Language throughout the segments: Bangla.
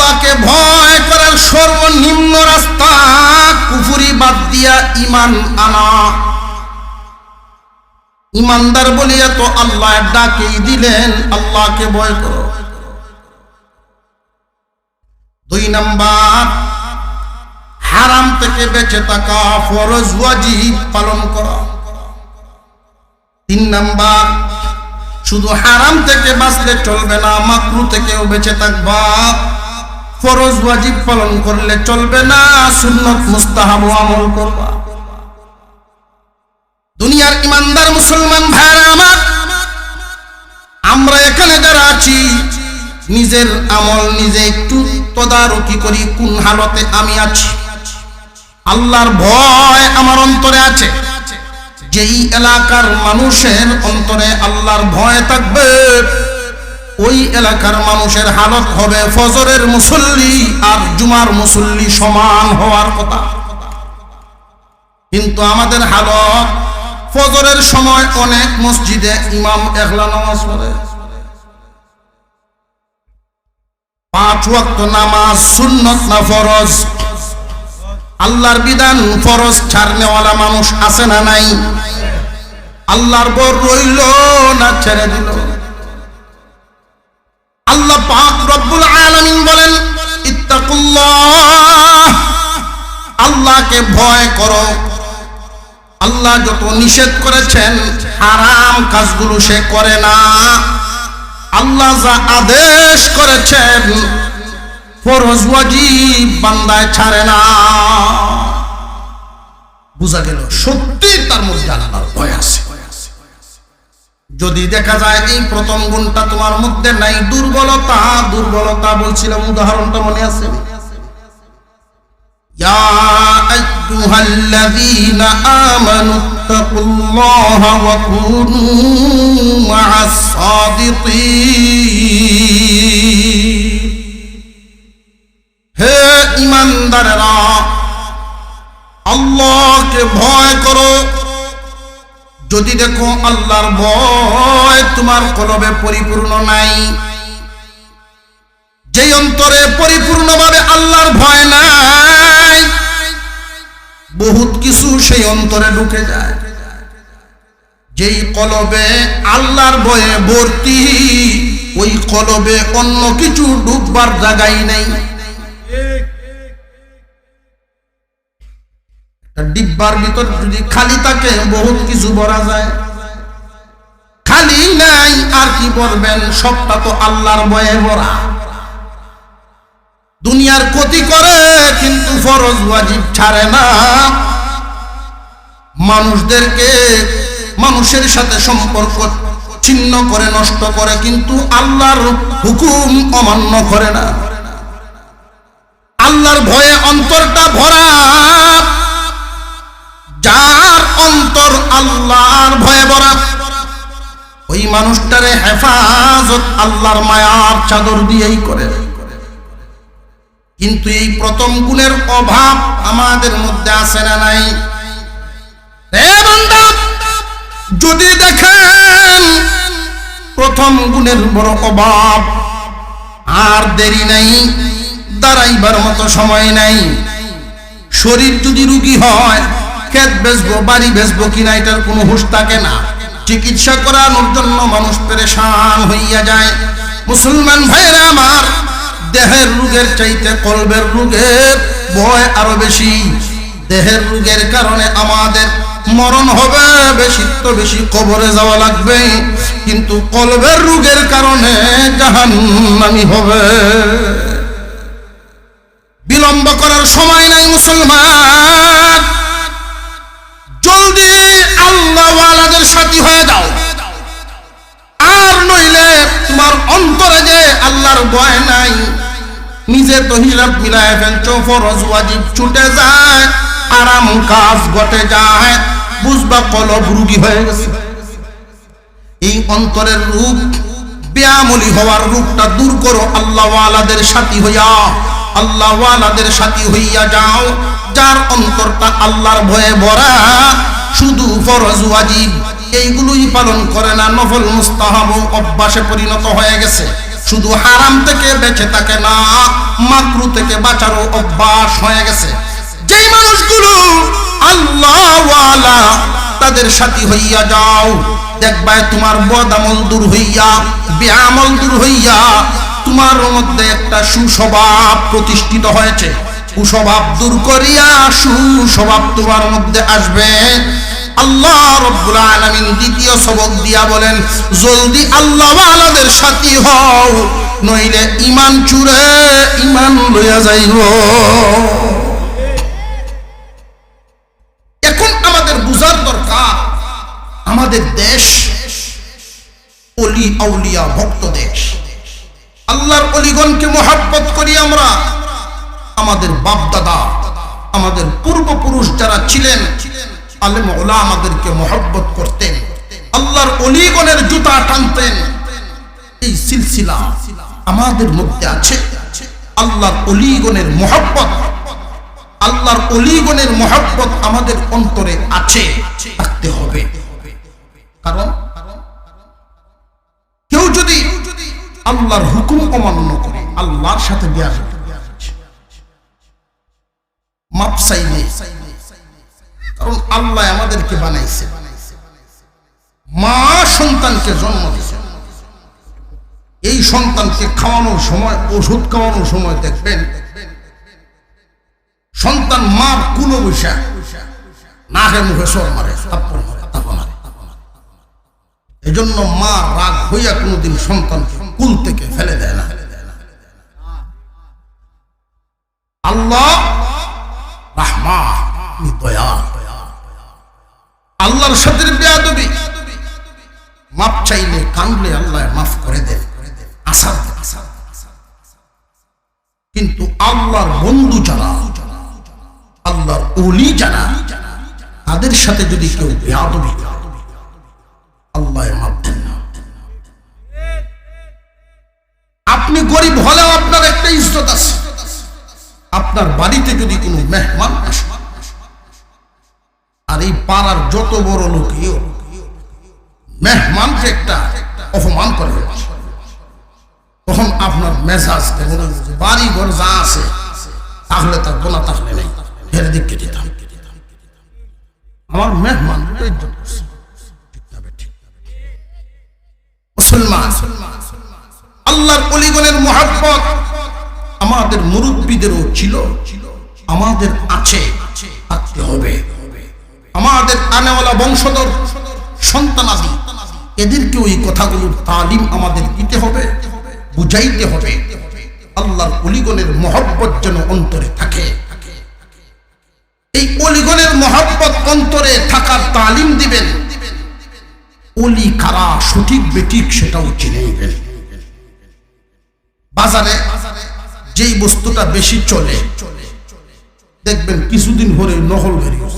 আল্লাহকে ভয় করার সর্বনিম্ন রাস্তা, কুফুরি বাদ দিয়া ইমান আনা। ইমানদার বলিয়া তো আল্লাহ ডাকেই দিলেন, আল্লাহকে ভয় করো। দুই নাম্বার, হারাম থেকে বেঁচে থাকা ফরজ ওয়াজিব পালন করা। তিন নাম্বার, শুধু হারাম থেকে বাঁচলে চলবে না, মাকরু থেকেও বেঁচে থাকবা। ফরজ ওয়াজিব পালন করলে চলবে না, সুন্নত মুস্তাহাব আমল করবা। দুনিয়ার ইমানদার মুসলমান ভাইরা আমার, আমরা এখানে যারা আছি, নিজের আমল নিজে একটু তদারকি করি, কোন হালতে আমি আছি। আল্লাহর ভয় আমার অন্তরে আছে। যেই এলাকার মানুষের অন্তরে আল্লাহর ভয় থাকবে ওই এলাকার মানুষের হালত হবে ফজরের মুসল্লি আর জুমার মুসল্লি সমান হওয়ার কথা। কিন্তু আমাদের হালত ফজরের সময় অনেক মসজিদে ইমাম একলা নামাজ পড়ে। পাঁচ ওয়াক্ত নামাজ সুন্নত না ফরজ? আল্লাহর বিধান ফরজ ছাড়নেওয়ালা মানুষ আছে না নাই? আল্লাহর বর রইল না ছেড়ে দিল। আল্লাহ পাক রব্বুল আলামিন বলেন, ইত্তাকুল্লাহ, আল্লাহকে ভয় করো। আল্লাহ যত নিষেধ করেছেন, হারাম কাজগুলো সে করে না। আল্লাহ যা আদেশ করেছেন, ফরজ ওয়াজিব বান্দায় ছাড়ে না। বুঝা গেল সত্যি তার মধ্যে আল্লাহর ভয় আছে। যদি দেখা যায় এই প্রথম গুণটা তোমার মধ্যে নাই, দুর্বলতা দুর্বলতা বলছিলাম, উদাহরণটা মনে আছে? হে ইমানদারেরা আল্লাহকে ভয় করো। যদি দেখো আল্লাহর ভয় তোমার কলবে পরিপূর্ণ নাই, যেই অন্তরে পরিপূর্ণভাবে আল্লাহর ভয় নাই, বহুত কিছু সেই অন্তরে ঢুকে যায়। যেই কলবে আল্লাহর ভয়ে ভর্তি, ওই কলবে অন্য কিছু ডুববার জায়গাই নেই। ডিব্বার ভিতর যদি খালি থাকে, বহুত কিছু ভরা যায়। খালি নাই, আর কি বলবেন? সবটা তো আল্লাহর ভয়ে ভরা। দুনিয়ার ক্ষতি করে, কিন্তু ফরজ ওয়াজিব ছাড়ে না। মানুষদেরকে মানুষের সাথে সম্পর্ক ছিন্ন করে, নষ্ট করে, কিন্তু আল্লাহর হুকুম অমান্য করে না। আল্লাহর ভয়ে অন্তরটা ভরা। যার অন্তর আল্লাহর ভয়ে ভরা। ওই মানুষটারে হেফাজত আল্লাহর মায়ার চাদর দিয়েই করে। কিন্তু এই প্রথম গুণের অভাব আমাদের মধ্যে আছে না নাই? যদি দেখেন প্রথম গুণের বড় অভাব, আর দেরি নাই, দাঁড়াইবার মতো সময় নাই। শরীর যদি রুগী হয় ক্ষেত বেচবো, বাড়ি বেচবো কিনা, এটার কোনো হুশ থাকে না। চিকিৎসা করানোর জন্য মানুষ পেরেশান হইয়া যায়। মুসলমান ভাইরা আমার, দেহের রোগের চাইতে কলবের রোগের ভয় আরও বেশি। দেহের রোগের কারণে আমাদের মরণ হবে, বেশি তো বেশি কবরে যাওয়া লাগবে। কিন্তু কলবের রোগের কারণে জাহান্নামি হবে। বিলম্ব করার সময় নাই মুসলমান। আল্লাহওয়ালাদের হয়ে যাও। আর নইলে তোমার অন্তরে যে আল্লাহর ভয় নাই, নিজে তো হিসাব মিলায় ফেলছো, ফরজ ওয়াজিব ছুটে যায়, আরাম কাজ ঘটে যায়, বুঝবা কলব রুগী হয়ে গেছে। এই অন্তরের রূপ ব্যায়ামলি হওয়ার রূপটা দূর করো আল্লাহওয়ালাদের সাথী হইয়া। আল্লাহওয়ালাদের সাথী হইয়া যাও, যার অন্তরটা আল্লাহর ভয়ে ভরা, শুধু ফরজ ওয়াজিব। এইগুলোই পালন করে না। নফল মুস্তাহাব অভ্যাসে পরিণত হয়ে গেছে। শুধু হারাম থেকে বেঁচে থাকে না, মাকরু থেকে বাঁচারও অভ্যাস হয়ে গেছে। যেই মানুষগুলো আল্লাহ তাদের সাথী হইয়া যাও, দেখবা তোমার বদামল দূর হইয়া ব্যামল দূর হইয়া তোমার মধ্যে একটা সুস্বভাব প্রতিষ্ঠিত হয়েছে। কুস্বভাব দূর করিয়া সুস্বভাব তোমার মধ্যে আসবে। আল্লাহ রব্বুল আলামিন দ্বিতীয় সবক দিয়া বলেন জলদি আল্লাহ সাথী হও, নইলে চুরে লইয়া যাইব। এখন আমাদের দরকার, আমাদের দেশ আউলিয়া, ভক্ত দেশ। আল্লাহর অলিগণকে মহাব্বত করি আমরা। আমাদের বাপ দাদা আমাদের পূর্বপুরুষ যারা ছিলেন আলেম ওলা আমাদেরকে মহব্বত করতেন। আল্লাহর অলিগণের জুতা টানতেন। এই সিলসিলা আমাদের মধ্যে আছে। আল্লাহর অলিগণের মহব্বত। আল্লাহর অলিগণের মহব্বত আমাদের অন্তরে আছে। থাকতে হবে। কারণ কেউ যদি আল্লাহর হুকুম অমান্য করে, আল্লাহর সাথে বিয়া মাপ চাইলে কারণ আল্লাহ আমাদেরকে বানাইছে। মা সন্তানকে জন্ম দিছে এই সন্তানকে খাওয়ানোর সময়, ওষুধ খাওয়ানোর সময় দেখবেন, সন্তান মার কুলো বৈশা নাকে মুখে সর মারে এই জন্য মা রাগ হইয়া কোনোদিন সন্তানকে কুল থেকে ফেলে দেয় না। আল্লাহ রাহমা আল্লাহর সাথে বেয়াদবি। মাপ চাইলে, কানলে আল্লাহ মাফ করে দেন। কিন্তু আল্লাহর বন্ধু যারা, আল্লাহর অলি যারা, তাদের সাথে যদি কেউ বেয়াদবি আল্লাহ মাপ দেন না। আপনি গরিব হলেও আপনার একটা ইজ্জত আছে। আপনার বাড়িতে যদি কোনো মেহমান পাড়ার যত বড় লোকই মেহমানকে একটা অপমান করে তখন আপনার মেজাজ? বাড়ি ঘর যা আছে, তাহলে তার গোনা তাহলে নেই। ফেরে দিককে দিতাম আমার মেহমান। মুসলমান, আল্লাহর অলিগণের মহাব্বত আমাদের মুরব্বীদেরও ছিল, আমাদের আছে, থাকতে হবে। আমাদের আনেওয়ালা বংশধর সন্তানাদি এদেরকে ওই কথাগুলোর তালিম আমাদের দিতে হবে, বুঝাইতে হবে। আল্লাহর অলিগণের মহব্বত যেন অন্তরে থাকে। এই অলিগণের মহব্বত অন্তরে থাকার তালিম দিবেন। অলি কারা, সঠিক বেঠিক সেটাও চিনে নেবেন। বাজারে যেই বস্তুটা বেশি চলে, দেখবেন কিছুদিন পরে নকল বেরিয়েছে।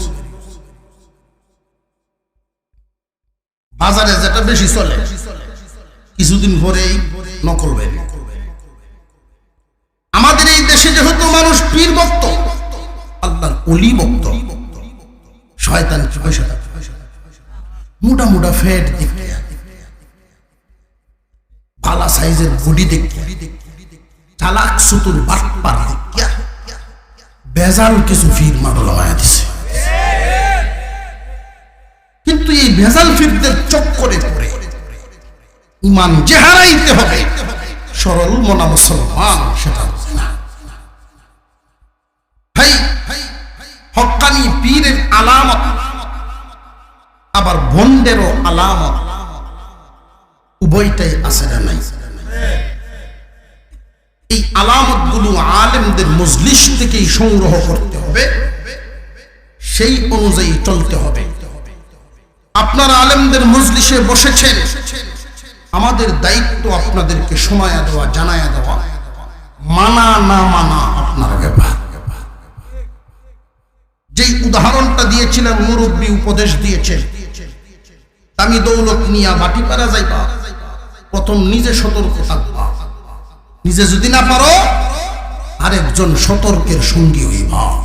বাজারে যেটা বেশি চলে, কিছুদিন পরেই নকল বেরিয়ে আমাদের এই দেশে যেহেতু মানুষ পীর ভক্ত আল্লাহর অলি ভক্ত শয়তান পয়সা মোটা মোটা ফ্যাট দেখতে। ভালা সাইজের বডি দেখতে। চালাক সুতুর বাটপার দেখিয়া বেজাল কিছু ফির মাডল মায়া দিছে। ভেজাল ফিরদের চক্করে পড়ে। ইমান যে হারাইতে হবে। সরল মনা মুসলমান, সেটা হক্কানি পীরের আলামত, আবার বন্ডেরও আলামত, উভয়টাই আছে না নাই। এই আলামতগুলো আলেমদের মজলিস থেকেই সংগ্রহ করতে হবে। সেই অনুযায়ী চলতে হবে। আপনারা আলেমদের মজলিসে বসেছেন। আমাদের দায়িত্ব আপনাদেরকে সময় দেওয়া, জানায়া দেওয়া। মানা, না মানা আপনার ব্যাপার। যেই উদাহরণটা দিয়েছিলেন, মুরব্বী উপদেশ দিয়েছেন আমি দৌলত নিয়া বাটি পারা যাইবা। প্রথম নিজে সতর্ক থাকবা। নিজে যদি না পারো, আরেকজন সতর্কের সঙ্গী হইবা।